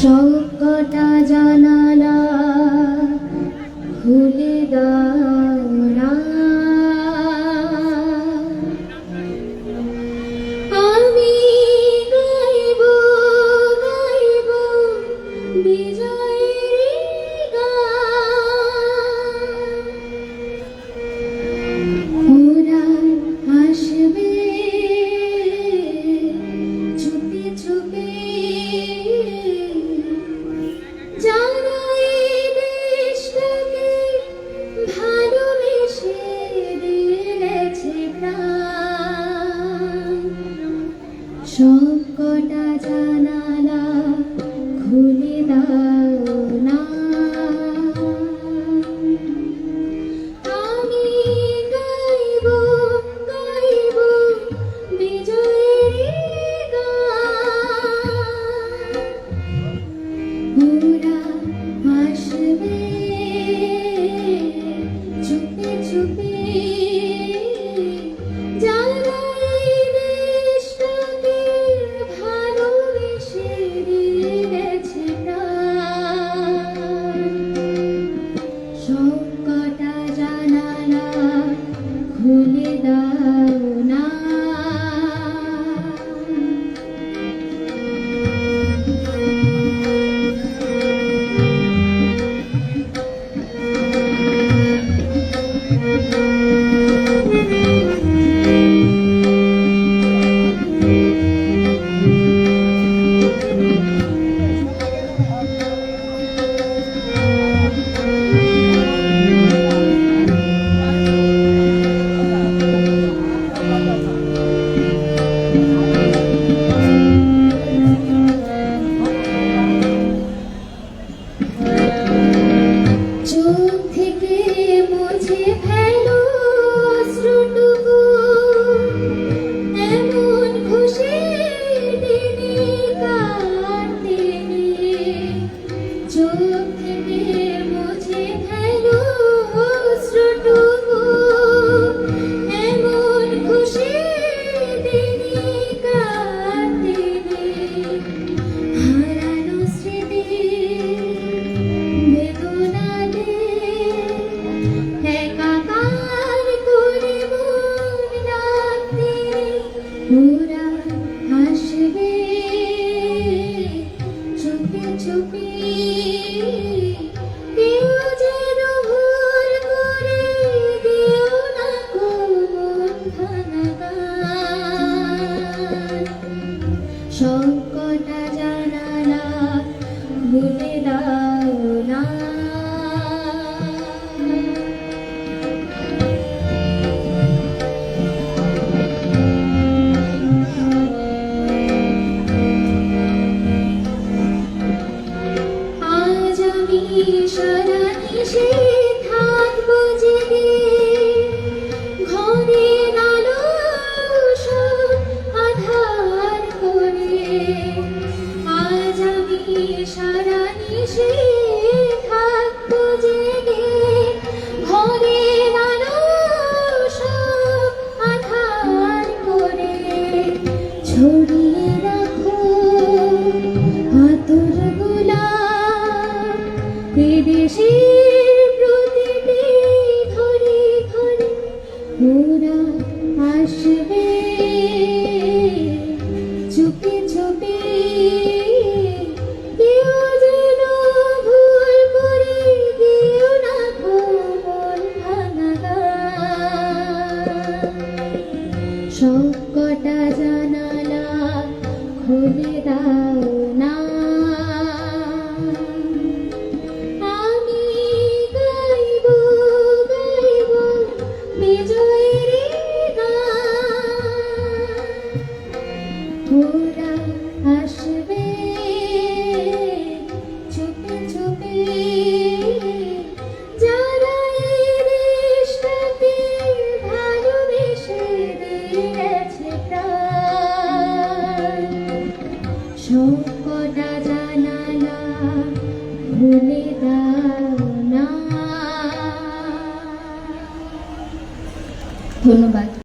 সবটা জানালা খুলে দাও। nơi 감사합니다. You. You to be, you be. নিশে থাকতো জেগে। ঘরে মানুষ আধার করে। ছড়ি সবকটা জানালা খুলে দাও না। আমি গাইব ওরা আসবে